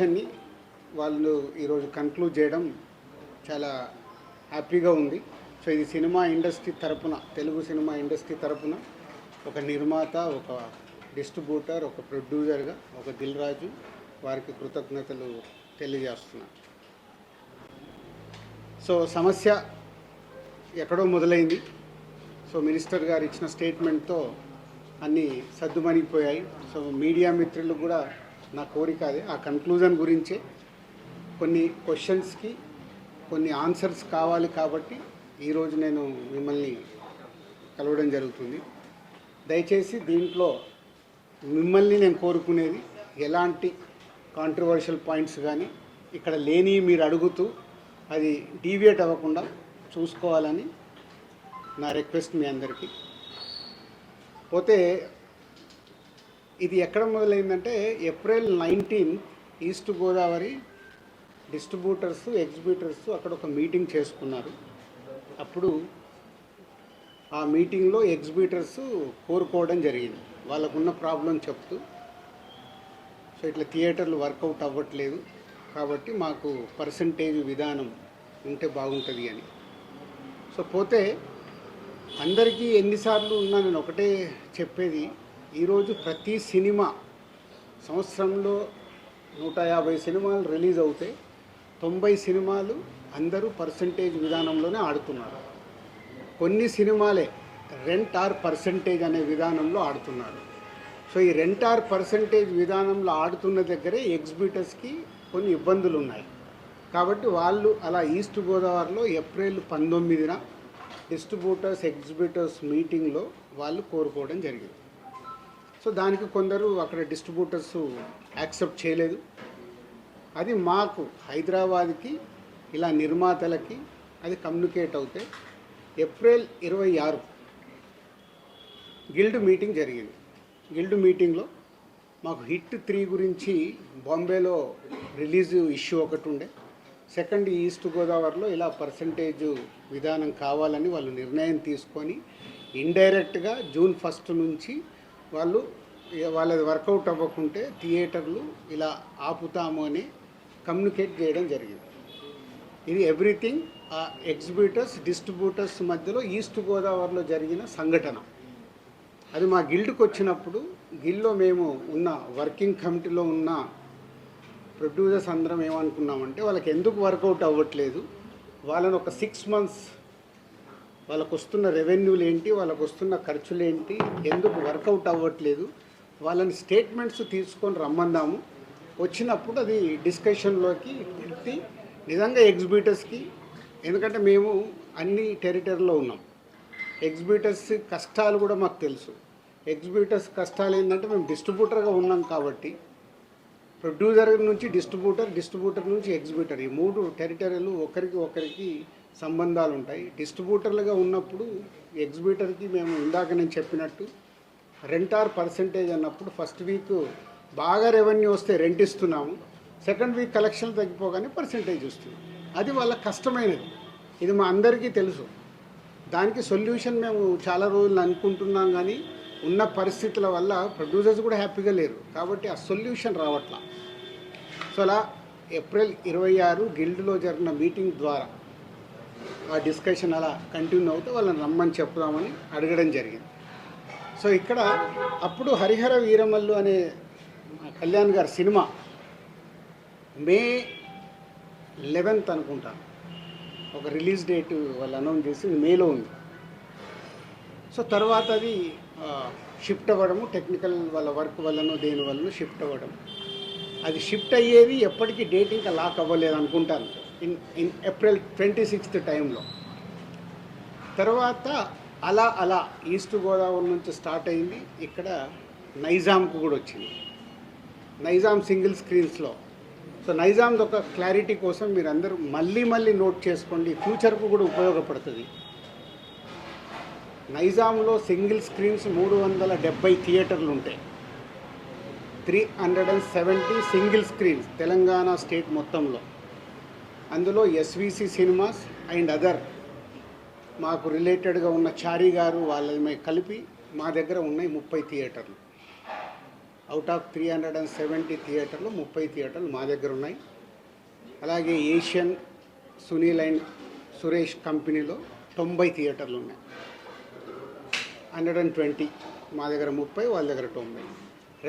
మిషన్ని వాళ్ళు ఈరోజు కన్క్లూడ్ చేయడం చాలా హ్యాపీగా ఉంది. సో ఇది సినిమా ఇండస్ట్రీ తరపున తెలుగు సినిమా ఇండస్ట్రీ తరపున ఒక నిర్మాత ఒక డిస్ట్రిబ్యూటర్ ఒక ప్రొడ్యూసర్గా ఒక దిల్ రాజు వారికి కృతజ్ఞతలు తెలియజేస్తున్నాను. సో సమస్య ఎక్కడో మొదలైంది. సో మినిస్టర్ గారు ఇచ్చిన స్టేట్మెంట్తో అన్నీ సర్దుమణిగిపోయాయి సో మీడియా మిత్రులు కూడా నా కోరిక అదే. ఆ కన్క్లూజన్ గురించే కొన్ని క్వశ్చన్స్కి కొన్ని ఆన్సర్స్ కావాలి కాబట్టి ఈరోజు నేను మిమ్మల్ని కలవడం జరుగుతుంది. దయచేసి దీంట్లో మిమ్మల్ని నేను కోరుకునేది ఎలాంటి కాంట్రవర్షియల్ పాయింట్స్ కానీ ఇక్కడ లేని మీరు అడుగుతూ అది డీవియేట్ అవ్వకుండా చూసుకోవాలని నా రిక్వెస్ట్ మీ అందరికీ. పోతే ఇది ఎక్కడ మొదలైందంటే April nineteen east Godavari distributors exhibitors అక్కడ ఒక మీటింగ్ చేసుకున్నారు. అప్పుడు ఆ మీటింగ్లో ఎగ్జిబ్యూటర్స్ కోరుకోవడం జరిగింది. వాళ్ళకున్న ప్రాబ్లం చెప్తూ సో ఇట్లా థియేటర్లు వర్కౌట్ అవ్వట్లేదు కాబట్టి మాకు పర్సంటేజ్ విధానం ఉంటే బాగుంటుంది అని. సో పోతే అందరికీ ఎన్నిసార్లు ఉన్నా నేను ఒకటే చెప్పేది ఈరోజు ప్రతి సినిమా సంవత్సరంలో నూట యాభై సినిమాలు రిలీజ్ అవుతాయి. తొంభై సినిమాలు అందరూ పర్సంటేజ్ విధానంలోనే ఆడుతున్నారు. కొన్ని సినిమాలే రెంట్ ఆర్ పర్సంటేజ్ అనే విధానంలో ఆడుతున్నారు. సో ఈ రెంట్ ఆర్ పర్సంటేజ్ విధానంలో ఆడుతున్న దగ్గరే ఎగ్జిబిటర్స్కి కొన్ని ఇబ్బందులు ఉన్నాయి కాబట్టి వాళ్ళు అలా ఈస్ట్ గోదావరిలో ఏప్రిల్ పంతొమ్మిదిన డిస్ట్రిబ్యూటర్స్ ఎగ్జిబిటర్స్ మీటింగ్లో వాళ్ళు కోరుకోవడం జరిగింది. సో దానికి కొందరు అక్కడ డిస్ట్రిబ్యూటర్స్ యాక్సెప్ట్ చేయలేదు. అది మాకు హైదరాబాద్కి ఇలా నిర్మాతలకి అది కమ్యూనికేట్ అవుతే ఏప్రిల్ ఇరవై ఆరు గిల్డ్ మీటింగ్ జరిగింది. గిల్డ్ మీటింగ్లో మాకు హిట్ త్రీ గురించి బాంబేలో రిలీజ్ ఇష్యూ ఒకటి ఉండే. సెకండ్ ఈస్ట్ గోదావరిలో ఇలా పర్సంటేజ్ విధానం కావాలని వాళ్ళు నిర్ణయం తీసుకొని ఇండైరెక్ట్గా జూన్ ఫస్ట్ నుంచి వాళ్ళు వాళ్ళది వర్కౌట్ అవ్వకుంటే థియేటర్లు ఇలా ఆపుతాము అని కమ్యూనికేట్ చేయడం జరిగింది. ఇది ఎవ్రీథింగ్ ఆ ఎగ్జిబ్యూటర్స్ డిస్ట్రిబ్యూటర్స్ మధ్యలో ఈస్ట్ గోదావరిలో జరిగిన సంఘటన. అది మా గిల్డ్కి వచ్చినప్పుడు గిల్లో మేము ఉన్న వర్కింగ్ కమిటీలో ఉన్న ప్రొడ్యూసర్స్ అందరం ఏమనుకున్నామంటే వాళ్ళకి ఎందుకు వర్కౌట్ అవ్వట్లేదు? వాళ్ళని ఒక సిక్స్ మంత్స్ వాళ్ళకు వస్తున్న రెవెన్యూలు ఏంటి వాళ్ళకు వస్తున్న ఖర్చులు ఏంటి ఎందుకు వర్కౌట్ అవ్వట్లేదు వాళ్ళని స్టేట్మెంట్స్ తీసుకొని రమ్మందాము. వచ్చినప్పుడు అది డిస్కషన్లోకి పెట్టి నిజంగా ఎగ్జిబిటర్స్కి ఎందుకంటే మేము అన్ని టెరిటరీలో ఉన్నాం. ఎగ్జిబిటర్స్ కష్టాలు కూడా మాకు తెలుసు. ఎగ్జిబిటర్స్ కష్టాలు ఏంటంటే మేము డిస్ట్రిబ్యూటర్గా ఉన్నాం కాబట్టి ప్రొడ్యూసర్ నుంచి డిస్ట్రిబ్యూటర్ డిస్ట్రిబ్యూటర్ నుంచి ఎగ్జిబిటర్. ఈ మూడు టెరిటరీలు ఒకరికి ఒకరికి సంబంధాలు ఉంటాయి డిస్ట్రిబ్యూటర్లుగా ఉన్నప్పుడు ఎగ్జిబిటర్కి మేము ఇందాక నేను చెప్పినట్టు రెంట్ ఆర్ పర్సంటేజ్ అన్నప్పుడు ఫస్ట్ వీక్ బాగా రెవెన్యూ వస్తే రెంట్ ఇస్తున్నాము. సెకండ్ వీక్ కలెక్షన్ తగ్గిపోగానే పర్సంటేజ్ వస్తుంది. అది వాళ్ళ కష్టమైనది. ఇది మా అందరికీ తెలుసు. దానికి సొల్యూషన్ మేము చాలా రోజులు అనుకుంటున్నాం కానీ ఉన్న పరిస్థితుల వల్ల ప్రొడ్యూసర్స్ కూడా హ్యాపీగా లేరు. కాబట్టి ఆ సొల్యూషన్ రావట్లా. సో అలా ఏప్రిల్ ఇరవై ఆరు గిల్డ్లో జరిగిన మీటింగ్ ద్వారా ఆ డిస్కషన్ అలా కంటిన్యూ అవుతూ వాళ్ళని రమ్మని చెప్దామని అడగడం జరిగింది. సో ఇక్కడ అప్పుడు హరిహర వీరమల్లు అనే కళ్యాణ్ గారి సినిమా మే లెవెన్త్ అనుకుంటాను ఒక రిలీజ్ డేట్ వాళ్ళు అనౌన్స్ చేసి మేలో ఉంది. సో తర్వాత అది షిఫ్ట్ అవ్వడము టెక్నికల్ వాళ్ళ వర్క్ వల్లనో దేని వల్లనో షిఫ్ట్ అవ్వడం అది షిఫ్ట్ అయ్యేది ఎప్పటికీ డేట్ ఇంకా లాక్ అవ్వలేదు అనుకుంటాను. In in April twenty sixth టైంలో తర్వాత అలా అలా ఈస్ట్ గోదావరి నుంచి స్టార్ట్ అయింది. ఇక్కడ నైజాంకు కూడా వచ్చింది. నైజాం సింగిల్ స్క్రీన్స్లో సో నైజాం ఒక క్లారిటీ కోసం మీరు అందరూ మళ్ళీ మళ్ళీ నోట్ చేసుకోండి. ఫ్యూచర్కు కూడా ఉపయోగపడుతుంది. నైజాంలో సింగిల్ స్క్రీన్స్ మూడు వందల డెబ్బై థియేటర్లు ఉంటాయి. Three hundred and seventy single screens Telangana state మొత్తంలో. అందులో ఎస్విసి సినిమాస్ అండ్ అదర్ మాకు రిలేటెడ్గా ఉన్న చారీ గారు వాళ్ళని కలిపి మా దగ్గర ఉన్నాయి ముప్పై థియేటర్లు. Out of three hundred and seventy థియేటర్లు ముప్పై థియేటర్లు మా దగ్గర ఉన్నాయి. అలాగే ఏషియన్ సునీల్ అండ్ సురేష్ కంపెనీలో తొంభై థియేటర్లు ఉన్నాయి. హండ్రెడ్ అండ్ ట్వంటీ మా దగ్గర ముప్పై వాళ్ళ దగ్గర తొంభై.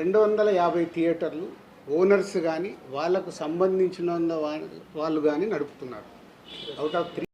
రెండు వందల యాభై థియేటర్లు ఓనర్స్ కానీ వాళ్ళకు సంబంధించిన వాళ్ళు కానీ నడుపుతున్నారు. Out of three